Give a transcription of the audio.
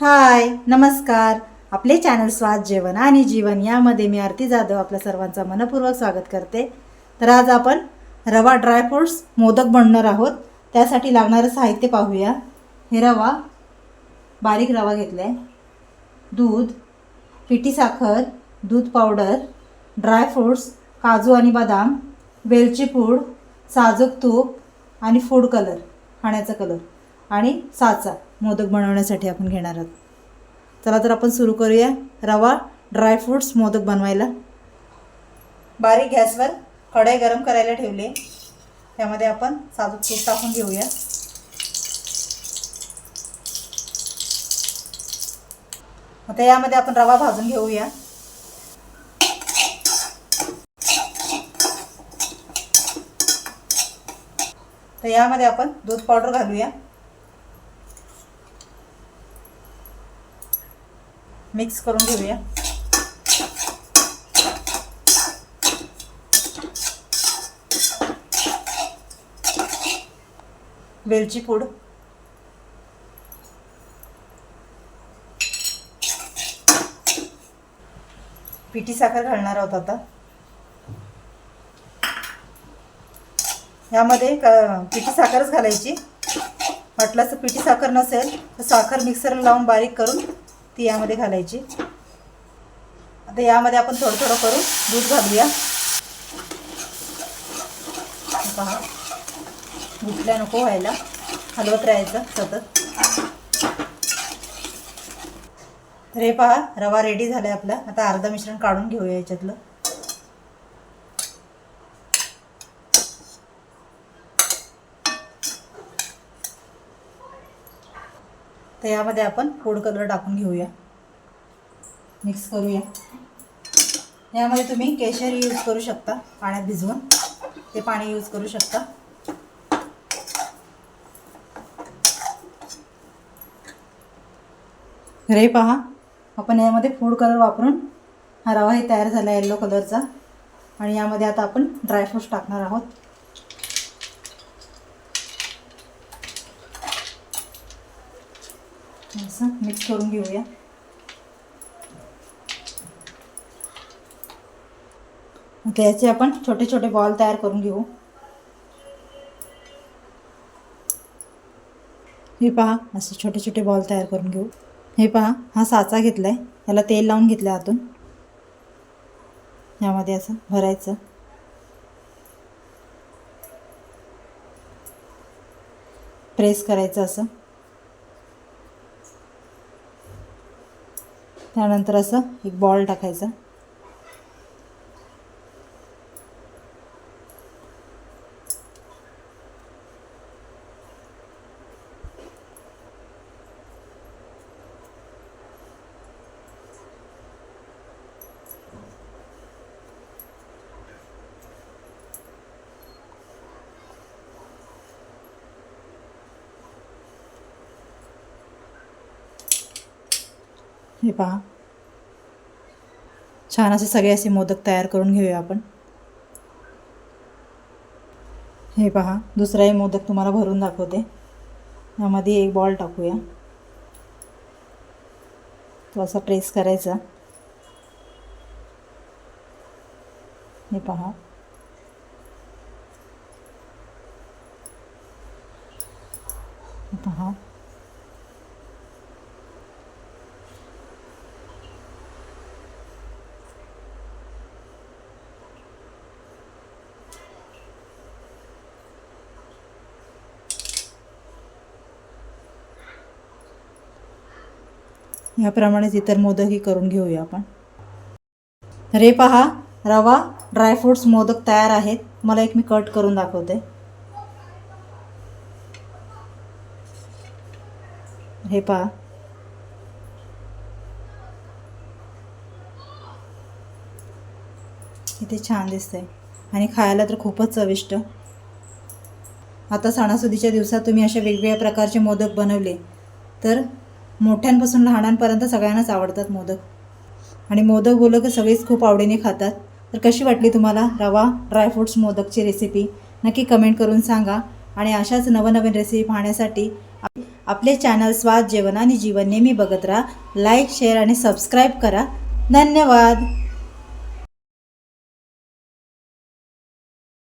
हाय नमस्कार. आपले चॅनल स्वाद जेवण आणि जीवन यामध्ये मी आरती जाधव आपल्या सर्वांचं मनपूर्वक स्वागत करते. तर आज आपण रवा ड्रायफ्रुट्स मोदक बनणार आहोत. त्यासाठी लागणारं साहित्य पाहूया. हे रवा बारीक रवा घेतला आहे दूध पिठी साखर दूध पावडर ड्रायफ्रुट्स काजू आणि बदाम वेलची पूड साजूक तूप आणि फूड कलर खाण्याचा कलर आणि साचा मोदक बनवण्यासाठी आपण घेणार आहोत. चला तर आपण सुरू करूया. रवा ड्रायफ्रूट्स मोदक बनवायला. बारीक गॅसवर कढई गरम करायला ठेवले. त्यामध्ये आपण साजूक तूप टाकून घेऊया. आता यामध्ये आपण रवा भाजून घेऊया. तर यामध्ये आपण दूध पावडर घालूया. मिक्स करून घेऊया. वेलची पूड. पिठी साखर घालणार आहोत आता. यामध्ये पिठी साखरच घालायची. वाटलं असं पिठी साखर नसेल तर साखर मिक्सरला लावून बारीक करून ती यामध्ये घालायची. आता यामध्ये आपण थोडं थोडं करून दूध घालूया. पहा. गुटल्या नको व्हायला. हलवत राहायचं सतत. तर हे पहा रवा रेडी झाला आहे आपला. आता अर्धा मिश्रण काढून घेऊया याच्यातलं. तर यामध्ये आपण फूड कलर टाकून घेऊया. मिक्स करूया. यामध्ये तुम्ही केशर यूज करू शकता पाण्यात भिजवून. ते पाणी यूज करू शकता. रे पहा आपण यामध्ये फूड कलर वापरून हा रवा हे तयार झाला येल्लो कलरचा आणि यामध्ये आता आपण ड्रायफ्रूट्स टाकणार आहोत. असं मिक्स करून घेऊया आता याचे आपण छोटे छोटे बॉल तयार करून घेऊ हे पहा असे छोटे छोटे बॉल तयार करून घेऊ हे पहा हा साचा घेतला आहे त्याला तेल लावून घेतलं आहे आतून. यामध्ये असं भरायचं. प्रेस करायचं असं. त्यानंतर असं एक बॉल टाकायचा. हे पहा. छान असे सगळे असे मोदक तयार करून घेऊया आपण. हे पहा दुसराही मोदक तुम्हाला भरून दाखवते. यामध्ये एक बॉल टाकूया. तो असा प्रेस करायचा. हे पहा. हे पहा. ह्याप्रमाणेच इतर मोदकही करून घेऊया आपण. रे पहा रवा ड्रायफ्रूट्स मोदक तयार आहेत. मला एक मी कट करून दाखवते. हे पहा. किती छान दिसतंय. आणि खायला तर खूपच चविष्ट. आता सणासुदीच्या दिवसात तुम्ही अशा वेगवेगळ्या प्रकारचे मोदक बनवले तर मोठ्यांपासून लहानांपर्यंत सगळ्यांनाच आवडतात मोदक. आणि मोदक बोललं की सगळेच खूप आवडीने खातात. तर कशी वाटली तुम्हाला रवा ड्रायफ्रूट्स मोदकची रेसिपी नक्की कमेंट करून सांगा. आणि अशाच नवनवीन रेसिपी पाहण्यासाठी आपले चॅनल स्वाद जेवण आणि जीवन नेहमी बघत राहा. लाईक शेअर आणि सबस्क्राईब करा. धन्यवाद!